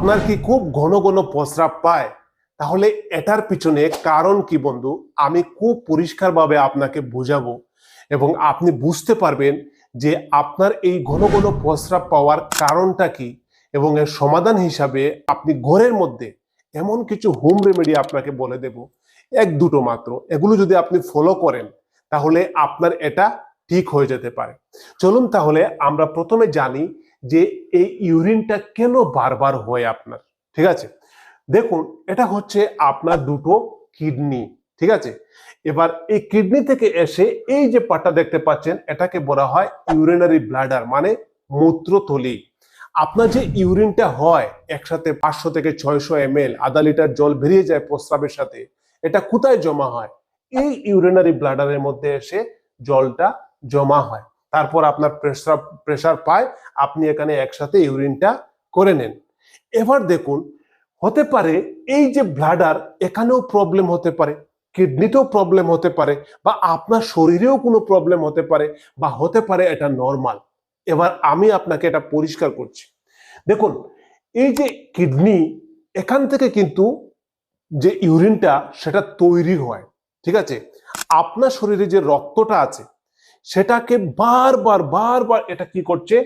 আপনার কি খুব ঘন ঘন প্রস্রাব পায়? তাহলে এটার পিছনে কারণ কি বন্ধু? আমি খুব পরিষ্কারভাবে আপনাকে বোঝাবো এবং আপনি বুঝতে পারবেন যে আপনার এই ঘন ঘন প্রস্রাব পাওয়ার কারণটা কি এবং এর সমাধান হিসাবে আপনি ঘরের মধ্যে এমন কিছু হোম রেমেডি আপনাকে বলে দেব। এক দুটো মাত্র। এগুলো যদি আপনি ফলো করেন, তাহলে আপনার এটা ঠিক হয়ে যেতে পারে। চলুন তাহলে আমরা প্রথমে জানি যে এই ইউরিনটা কেন বারবার হয় আপনার? ঠিক আছে? দেখুন, এটা হচ্ছে আপনার দুটো কিডনি, ঠিক আছে? এবার এই কিডনি থেকে এসে এই যে পাটা দেখতে পাচ্ছেন, এটাকে বলা হয় ইউরিনারি ব্লাডার মানে মূত্রথলি আপনার যে ইউরিনটা হয় একসাথে পাঁচশো থেকে ছয়শো এম এল আধা লিটার জল বেরিয়ে যায় প্রস্রাবের সাথে, এটা কোথায় জমা হয়? এই ইউরিনারি ব্লাডারের মধ্যে এসে জলটা জমা হয়। তারপর আপনার প্রেসার প্রেসার পায়, আপনি এখানে একসাথে ইউরিনটা করে নেন। এবার দেখুন, হতে পারে এই যে ব্লাডার এখানেও প্রবলেম হতে পারে কিডনিতেও প্রবলেম হতে পারে, বা আপনার শরীরেও কোনো প্রবলেম হতে পারে, বা হতে পারে এটা নর্মাল এবার আমি আপনাকে এটা পরিষ্কার করছি। দেখুন, এই যে কিডনি এখান থেকে কিন্তু যে ইউরিনটা, সেটা তৈরি হয়, ঠিক আছে? আপনার শরীরে যে রক্তটা আছে সেটাকে বারবার বারবার এটা কি করছে?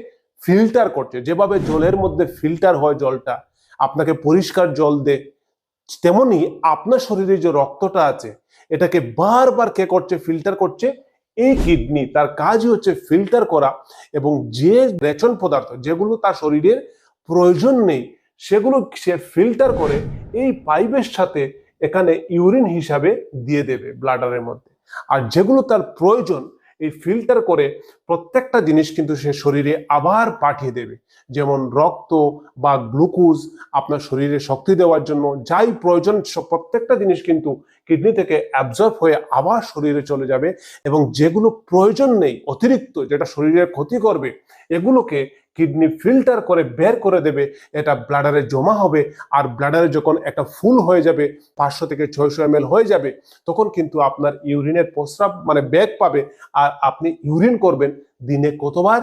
ফিল্টার করছে। যেভাবে জলের মধ্যে ফিল্টার হয় জলটা, আপনাকে পরিষ্কার জল দে, তেমনি আপনার শরীরে যে রক্তটা আছে, এটাকে বারবার কে করছে? ফিল্টার করছে এই কিডনি। তার কাজই হচ্ছে ফিল্টার করা এবং যে রেচন পদার্থ যেগুলো তার শরীরের প্রয়োজন নেই, সেগুলো সে ফিল্টার করে এই পাইপের সাথে এখানে ইউরিন হিসাবে দিয়ে দেবে ব্লাডারের মধ্যে। আর যেগুলো তার প্রয়োজন এই ফিল্টার করে প্রত্যেকটা জিনিস কিন্তু সে শরীরে আবার পাঠিয়ে দেবে। যেমন রক্ত বা গ্লুকোজ আপনার শরীরে শক্তি দেওয়ার জন্য যাই প্রয়োজন প্রত্যেকটা জিনিস কিন্তু কিডনি থেকে অ্যাবজর্ভ হয়ে আবার শরীরে চলে যাবে এবং যেগুলো প্রয়োজন নেই, অতিরিক্ত যেটা শরীরের ক্ষতি করবে, এগুলোকে কিডনি ফিল্টার করে বের করে দেবে, এটা ব্লাডারে জমা হবে আর ব্লাডারে যখন একটা ফুল হয়ে যাবে, পাঁচশো থেকে ছয়শো এম হয়ে যাবে, তখন কিন্তু আপনার ইউরিনের প্রস্রাব মানে ব্যাগ পাবে আর আপনি ইউরিন করবেন দিনে কতবার?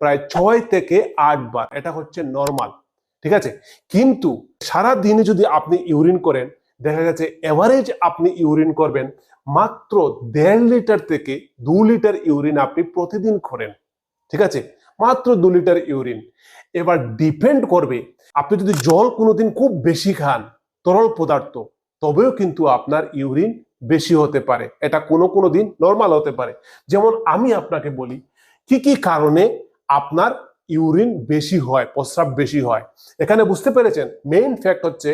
প্রায় ছয় থেকে আটবার এটা হচ্ছে নর্মাল ঠিক আছে? কিন্তু সারা দিনে যদি আপনি ইউরিন করেন, দেখা গেছে এভারেজ আপনি ইউরিন করবেন মাত্র দেড় লিটার থেকে দু লিটার ইউরিন আপনি প্রতিদিন করেন, ঠিক আছে? মাত্র দু লিটার ইউরিন। এবার ডিপেন্ড করবে, আপনি যদি জল কোনোদিন খুব বেশি খান, তরল পদার্থ, তবেও কিন্তু আপনার ইউরিন বেশি হতে পারে। এটা কোনো কোনো দিন নর্মাল হতে পারে। যেমন আমি আপনাকে বলি, কি কি কারণে আপনার ইউরিন বেশি হয়, প্রস্রাব বেশি হয়? এখানে বুঝতে পেরেছেন? মেইন ফ্যাক্ট হচ্ছে,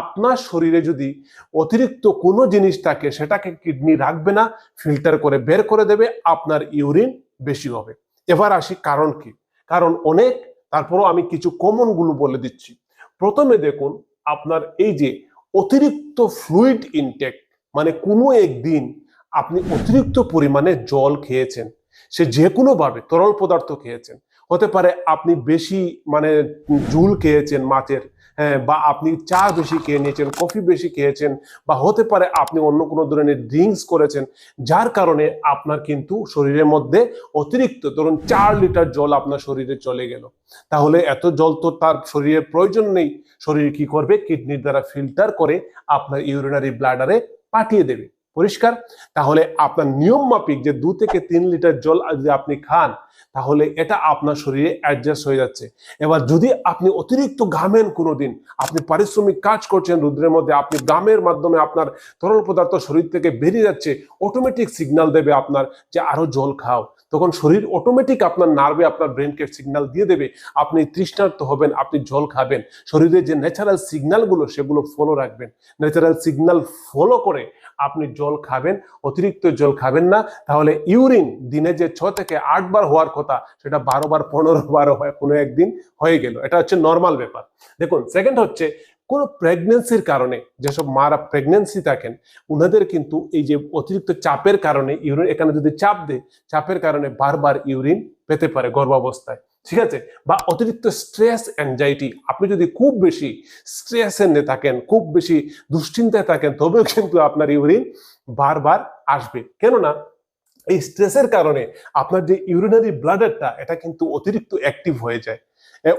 আপনার শরীরে যদি অতিরিক্ত কোনো জিনিস থাকে, সেটাকে কিডনি রাখবে না ফিল্টার করে বের করে দেবে, আপনার ইউরিন বেশি হবে। এবার আসি কারণ কি? কারণ অনেক, তারপরও আমি কিছু কমনগুলো বলে দিচ্ছি। প্রথমে দেখুন, আপনার এই যে অতিরিক্ত ফ্লুইড ইনটেক মানে কোনো একদিন আপনি অতিরিক্ত পরিমাণে জল খেয়েছেন, সে যে কোনোভাবে তরল পদার্থ খেয়েছেন। হতে পারে আপনি বেশি মানে জুল খেয়েছেন মাছের বা আপনি চা বেশি খেয়ে নিয়েছেন কফি বেশি খেয়েছেন, বা হতে পারে আপনি অন্য কোনো ধরনের ড্রিঙ্কস করেছেন, যার কারণে আপনার কিন্তু শরীরের মধ্যে অতিরিক্ত ধরুন চার লিটার জল আপনার শরীরে চলে গেল। তাহলে এত জল তো তার শরীরের প্রয়োজন নেই। শরীর কি করবে? কিডনির দ্বারা ফিল্টার করে আপনার ইউরিনারি ব্লাডারে পাঠিয়ে দেবে। পরিষ্কার? তাহলে আপনার নিয়ম মাফিক যে দু থেকে তিন লিটার জল যদি আপনি খান তাহলে এটা আপনার শরীরে অ্যাডজাস্ট হয়ে যাচ্ছে। এবার যদি আপনি অতিরিক্ত ঘামেন কোনোদিন, আপনি পারিশ্রমিক কাজ করছেন রুদ্রের মধ্যে, আপনি ঘামের মাধ্যমে আপনার তরল পদার্থ শরীর থেকে বেরিয়ে যাচ্ছে অটোমেটিক সিগনাল দেবে আপনার যে আরও জল খাও। তখন শরীর অটোমেটিক আপনার নার্ভে আপনার ব্রেনকে সিগন্যাল দিয়ে দেবে, আপনি তৃষ্ণার্ত হবেন, আপনি জল খাবেন। শরীরে যে ন্যাচারাল সিগনালগুলো সেগুলো ফলো রাখবেন। ন্যাচারাল সিগন্যাল ফলো করে আপনি জল খাবেন, অতিরিক্ত জল খাবেন না। তাহলে ইউরিন দিনে যে ছ থেকে আট বার হওয়ার কথা, সেটা বারো বার, পনেরো বার হয় কোনো একদিন হয়ে গেল। এটা হচ্ছে নর্মাল ব্যাপার। দেখুন সেকেন্ড হচ্ছে, কোনো প্রেগনেন্সির কারণে যেসব মারা প্রেগনেন্সি থাকেন, উনাদের কিন্তু এই যে অতিরিক্ত চাপের কারণে ইউরিন এখানে যদি চাপ দেয়, চাপের কারণে বারবার ইউরিন পেতে পারে গর্ভাবস্থায়। ঠিক আছে? বা অতিরিক্ত স্ট্রেস অ্যাংজাইটি আপনি যদি খুব বেশি স্ট্রেসে থাকেন, খুব বেশি দুশ্চিন্তায় থাকেন, তবেও কিন্তু আপনার ইউরিন বারবার আসবে। কেননা এই স্ট্রেসের কারণে আপনার যে ইউরিনারি ব্লাডারটা এটা কিন্তু অতিরিক্ত অ্যাক্টিভ হয়ে যায়।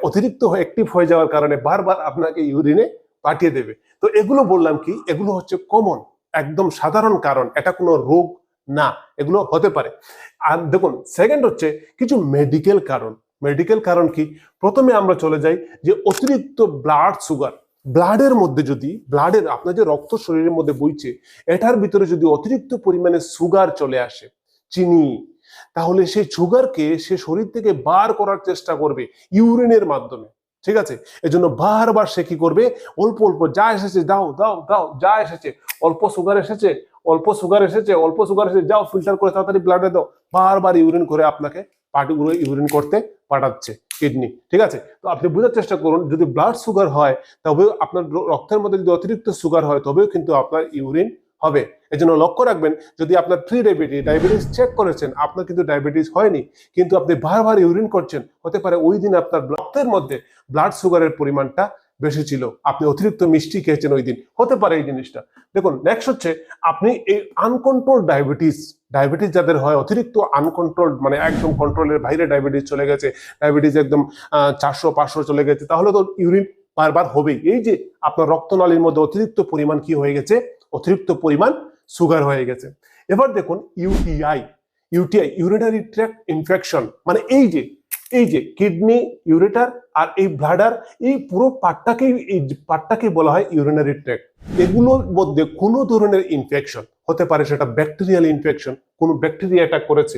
অতিরিক্ত অ্যাক্টিভ হয়ে যাওয়ার কারণে বারবার আপনাকে ইউরিনে পাঠিয়ে দেবে। তো এগুলো বললাম কি, এগুলো হচ্ছে কমন একদম সাধারণ কারণ। এটা কোনো রোগ না, এগুলো হতে পারে। আর দেখুন সেকেন্ড হচ্ছে কিছু মেডিকেল কারণ। মেডিকেল কারণ কি? প্রথমে আমরা চলে যাই যে অতিরিক্ত ব্লাড সুগার ব্লাডের মধ্যে যদি ব্লাডের আপনার যে রক্ত শরীরের মধ্যে বইছে, এটার ভিতরে যদি অতিরিক্ত পরিমাণে সুগার চলে আসে চিনি, তাহলে সেই সুগারকে সে শরীর থেকে বার করার চেষ্টা করবে ইউরিনের মাধ্যমে, ঠিক আছে? এজন্য বারবার সে কি করবে? অল্প অল্প, যা এসেছে দাও দাও দাও, যা এসেছে, অল্প সুগার এসেছে, অল্প সুগার এসেছে, অল্প সুগার এসেছে, যাও ফিল্টার করে তাড়াতাড়ি ব্লাডে দাও, বারবার ইউরিন করে আপনাকে পার্টিগুলো ইউরিন করতে পাঠাচ্ছে কিডনি ঠিক আছে? তো আপনি বোঝার চেষ্টা করুন, যদি ব্লাড সুগার হয় তবে আপনার রক্তের মধ্যে যদি অতিরিক্ত সুগার হয়, তবেও কিন্তু আপনার ইউরিন হবে। এজন্য লক্ষ্য রাখবেন, যদি আপনার প্রি ডায়াবেটিস ডায়াবেটিস চেক করেছেন, আপনার কিন্তু ডায়াবেটিস হয়নি, কিন্তু আপনি বারবার ইউরিন করছেন, হতে পারে ওই দিন আপনার রক্তের মধ্যে ব্লাড সুগারের পরিমাণটা বেশি ছিল। আপনি অতিরিক্ত মিষ্টি খেয়েছেন ওই দিন, হতে পারে এই জিনিসটা। দেখুন নেক্সট হচ্ছে, আপনি এই আনকন্ট্রোল ডায়াবেটিস ডায়াবেটিস যাদের হয়, অতিরিক্ত আনকন্ট্রোল মানে একদম কন্ট্রোলের বাইরে ডায়াবেটিস চলে গেছে ডায়াবেটিস একদম চারশো, পাঁচশো চলে গেছে, তাহলে তো ইউরিন বারবার হবেই। এই যে, আপনার রক্তনালীর মধ্যে অতিরিক্ত পরিমাণ কি হয়ে গেছে? অতিরিক্ত পরিমাণ সুগার হয়ে গেছে। এবার দেখুন UTI UTI urinary tract infection মানে এই যে এই যে কিডনি ইউরেটার আর এই ব্লাডার এই পুরো পার্টটাকেই এই পার্টটাকে বলা হয় ইউরিনারি ট্র্যাক এগুলোর মধ্যে কোনো ধরনের ইনফেকশন হতে পারে, সেটা ব্যাকটেরিয়াল ইনফেকশন কোনো ব্যাকটেরিয়া অ্যাটাক করেছে।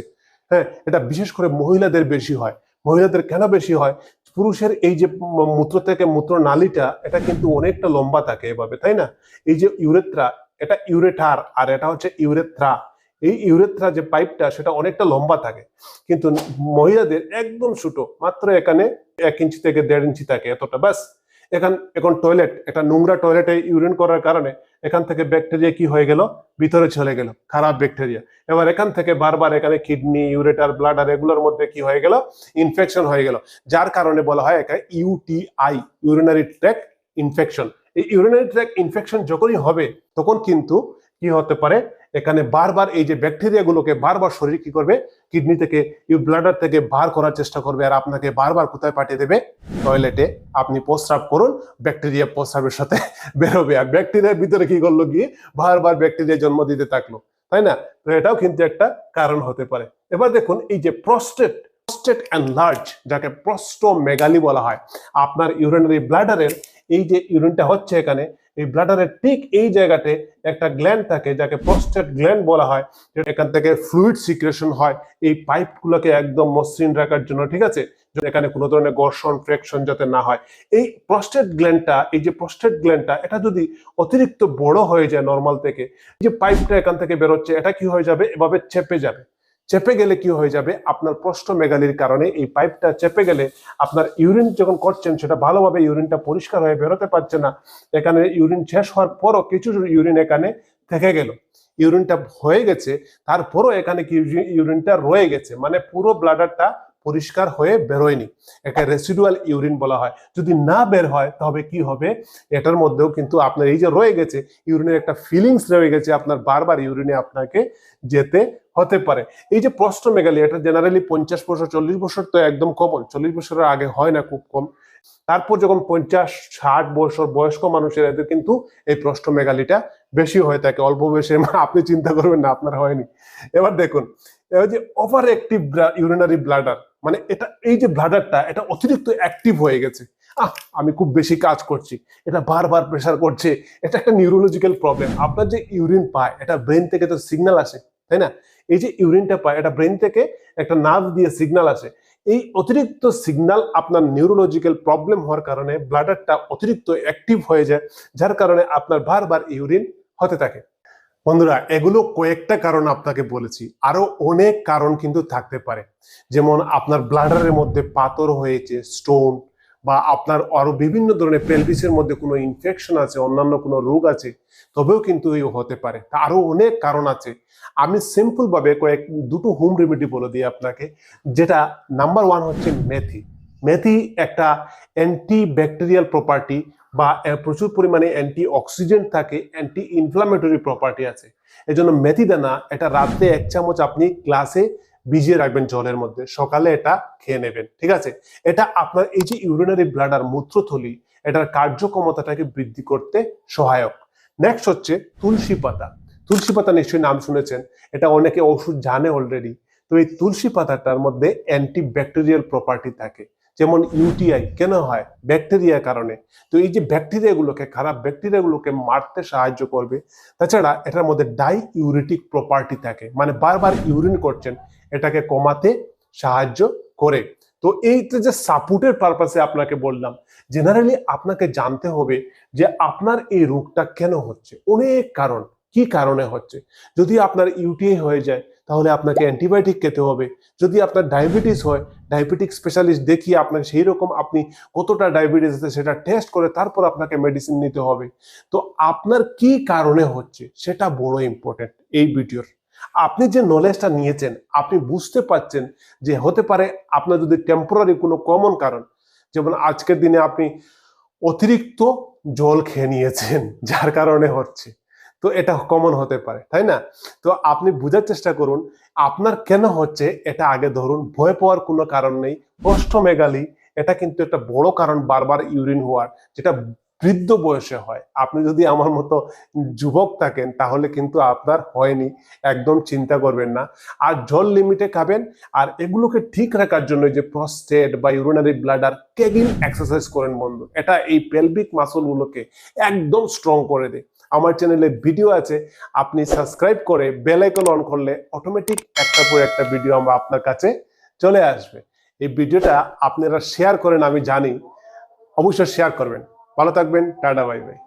হ্যাঁ এটা বিশেষ করে মহিলাদের বেশি হয়। মহিলাদের কেন বেশি হয়? পুরুষের এই যে মূত্র থেকে মূত্র নালীটা, এটা কিন্তু অনেকটা লম্বা থাকে এভাবে, তাই না? এই যে ইউরেথ্রা এটা ইউরেটার আর এটা হচ্ছে ইউরেথ্রা এই ইউরেথ্রা যে পাইপটা, সেটা অনেকটা লম্বা থাকে। কিন্তু মহিলাদের একদম ছোট, মাত্র এখানে এক ইঞ্চি থেকে দেড় ইঞ্চি থাকে এতটা, ব্যাস। এখান, এখন টয়লেট একটা নোংরা টয়লেটে ইউরিন করার কারণে এখান থেকে ব্যাকটেরিয়া কি হয়ে গেল? ভিতরে চলে গেল, খারাপ ব্যাকটেরিয়া এবার এখান থেকে বারবার এখানে কিডনি ইউরেটার ব্লাডার এগুলোর মধ্যে কি হয়ে গেল? ইনফেকশন হয়ে গেল। যার কারণে বলা হয় একে ইউটিআই ইউরিনারি ট্র্যাক ইনফেকশন এই ইউরিনারি ট্র্যাক ইনফেকশন যখনই হবে, তখন কিন্তু কি হতে পারে? এখানে বারবার এই যে ব্যাকটেরিয়া গুলোকে বারবার শরীর কি করবে? কিডনি থেকে ইউ ব্লাডার থেকে বার করার চেষ্টা করবে আর আপনাকে বারবার কোথায় পাঠিয়ে দেবে? টয়লেটে। আপনি প্রস্রাব করুন, ব্যাকটেরিয়া প্রস্রাবের সাথে বেরোবে। আর ব্যাকটেরিয়ার ভিতরে কি করল গিয়ে? বারবার ব্যাকটেরিয়া জন্ম দিতে থাকল। তাই না? তো এটাও কিন্তু একটা কারণ হতে পারে। এবার দেখুন, এই যে প্রস্টেট প্রস্টেট অ্যান্ড লার্জ যাকে প্রস্টোমেগালি বলা হয়, আপনার ইউরিনারি ব্লাডারের এই যে ইউরিনটা হচ্ছে এখানে এই ব্লাডারের ঠিক এই জায়গাতে একটা গ্ল্যান্ড থাকে, যাকে প্রস্টেট গ্ল্যান্ড বলা হয় এখান থেকে ফ্লুইড সিক্রেশন হয়, এই পাইপগুলোকে একদম মসৃণ রাখার জন্য, ঠিক আছে? এখানে কোনো ধরনের ঘর্ষণ ফ্রেকশন যাতে না হয়। এই প্রস্টেট গ্ল্যান্ডটা এই যে প্রস্টেট গ্ল্যান্ডটা এটা যদি অতিরিক্ত বড় হয়ে যায় নর্মাল থেকে যে পাইপটা এখান থেকে বেরোচ্ছে, এটা কি হয়ে যাবে? এভাবে চেপে যাবে। চেপে গেলে কি হয়ে যাবে? আপনার প্রস্টোমেগালির কারণে এই পাইপটা চেপে গেলে আপনার ইউরিন যখন করছেন, সেটা ভালোভাবে ইউরিনটা পরিষ্কার হয়ে বেরোতে পারছে না। এখানে ইউরিন শেষ হওয়ার পরও কিছু ইউরিন এখানে থেকে গেল। ইউরিনটা হয়ে গেছে, তারপরও এখানে কি ইউরিনটা রয়ে গেছে। মানে পুরো ব্লাডারটা পরিষ্কার হয়ে বেরোয়নি। একে রেসিডুয়াল ইউরিন বলা হয়। যদি না বের হয়, তবে কি হবে? এটার মধ্যেও কিন্তু আপনার এই যে রয়ে গেছে, ইউরিনের একটা ফিলিংস রয়ে গেছে। আপনার বারবার ইউরিনে আপনাকে যেতে হতে পারে। এই যে প্রস্টোমেগালি এটা জেনারেলি পঞ্চাশ বছর, চল্লিশ বছর তো একদম কমন চল্লিশ বছরের আগে হয় না খুব কম। তারপর যখন পঞ্চাশ, ষাট বছর বয়স্ক মানুষের এদের কিন্তু এই প্রস্টোমেগালিটা বেশি হয়ে থাকে। অল্প বয়সে আপনি চিন্তা করবেন না, আপনার হয়নি। এবার দেখুন, এবার যে ওভার অ্যাক্টিভ ইউরিনারি ব্লাডার মানে এটা, এই যে ব্লাডারটা এটা অতিরিক্ত অ্যাক্টিভ হয়ে গেছে। আহ, আমি খুব বেশি কাজ করছি। এটা বারবার প্রেশার করছে। এটা একটা নিউরোলজিক্যাল প্রবলেম আপনার যে ইউরিন পায়, এটা ব্রেন থেকে তো সিগন্যাল আসে, তাই না? এই যে ইউরিনটা পায়, এটা ব্রেন থেকে একটা নার্ভ দিয়ে সিগন্যাল আসে। এই অতিরিক্ত সিগনাল আপনার নিউরোলজিক্যাল প্রবলেম হওয়ার কারণে ব্লাডারটা অতিরিক্ত অ্যাক্টিভ হয়ে যায়, যার কারণে আপনার বারবার ইউরিন হতে থাকে। বন্ধুরা, এগুলো কয়েকটা কারণ আপনাকে বলেছি। আরও অনেক কারণ কিন্তু থাকতে পারে। যেমন আপনার ব্লাডারের মধ্যে পাথর হয়েছে স্টোন বা আপনার আরও বিভিন্ন ধরনের পেলভিসের মধ্যে কোনো ইনফেকশন আছে, অন্যান্য কোনো রোগ আছে তবেও কিন্তু এই হতে পারে। তা আরও অনেক কারণ আছে। আমি সিম্পল ভাবে কয়েক, দুটো হোম রেমেডি বলে দিই আপনাকে, যেটা নাম্বার ওয়ান হচ্ছে মেথি। মেথি একটা অ্যান্টি ব্যাকটেরিয়াল প্রপার্টি বা প্রচুর পরিমাণে অ্যান্টি অক্সিডেন্ট থাকে অ্যান্টি ইনফ্লামেটরি প্রপার্টি আছে। এই জন্য মেথি দানা এটা রাতে এক চামচ আপনি গ্লাসে ভিজিয়ে রাখবেন জলের মধ্যে। সকালে এটা খেয়ে নেবেন, ঠিক আছে? এটা আপনার এই যে ইউরিনারি ব্লাডার মূত্রথলি, এটার কার্যক্ষমতাটাকে বৃদ্ধি করতে সহায়ক। নেক্সট হচ্ছে তুলসী পাতা। তুলসী পাতা নিশ্চয়ই নাম শুনেছেন, এটা অনেকে ওষুধ জানে অলরেডি তো এই তুলসী পাতাটার মধ্যে অ্যান্টি ব্যাকটেরিয়াল প্রপার্টি থাকে, যেমন ইউটিআই কেন হয়? ব্যাকটেরিয়ার কারণে। তো এই যে ব্যাকটেরিয়াগুলোকে খারাপ ব্যাকটেরিয়াগুলোকে মারতে সাহায্য করবে, তাছাড়া এটার মধ্যে ডাই ইউরিটিক প্রপার্টি থাকে। মানে বারবার ইউরিন করছেন, এটাকে কমাতে সাহায্য করে। তো এইটা যে সাপোর্টের পারপাসে আপনাকে বললাম জেনারেলি আপনাকে জানতে হবে যে আপনার এই রোগটা কেন হচ্ছে, অনেক কারণ, কি কারণে হচ্ছে। যদি আপনার ইউটিআই হয়ে যায়, তাহলে আপনাকে অ্যান্টিবায়োটিক খেতে হবে। যদি আপনার ডায়াবেটিস হয় ডায়াবেটিক স্পেশালিস্ট দেখিয়ে আপনাকে সেই রকম আপনি কতটা ডায়াবেটিস আছে সেটা টেস্ট করে তারপর আপনাকে মেডিসিন নিতে হবে। তো আপনার কি কারণে হচ্ছে, সেটা বড় ইম্পর্টেন্ট এই ভিডিওর আপনি যে নলেজটা নিয়েছেন, আপনি বুঝতে পারছেন যে হতে পারে আপনার যদি টেম্পোরারি কোনো কমন কারণ, যেমন আজকের দিনে আপনি অতিরিক্ত জল খেয়ে নিয়েছেন, যার কারণে হচ্ছে। তো এটা কমন হতে পারে, তাই না? তো আপনি বোঝার চেষ্টা করুন, আপনার কেন হচ্ছে এটা আগে ধরুন, ভয় পাওয়ার কোনো কারণ নেই অষ্টমেগালি এটা কিন্তু একটা বড় কারণ বারবার ইউরিন হওয়ার, যেটা বৃদ্ধ বয়সে হয়। আপনি যদি আমার মতো যুবক থাকেন, তাহলে কিন্তু আপনার হয়নি। একদম চিন্তা করবেন না। আর জল লিমিটে খাবেন, আর এগুলোকে ঠিক রাখার জন্য যে প্রস্টেট বা ইউরিনারি ব্লাডার কেগিং এক্সারসাইজ করেন বন্ধু। এটা এই পেলভিক মাসলগুলোকে একদম স্ট্রং করে দেয়। আমার চ্যানেলে ভিডিও আছে, আপনি সাবস্ক্রাইব করে বেল আইকন অন করলে অটোমেটিক একটা পর একটা ভিডিও আমরা আপনার কাছে চলে আসবে। এই ভিডিওটা আপনারা শেয়ার করেন, আমি জানি। অবশ্যই শেয়ার করবেন। ভালো থাকবেন টাটা বাই বাই।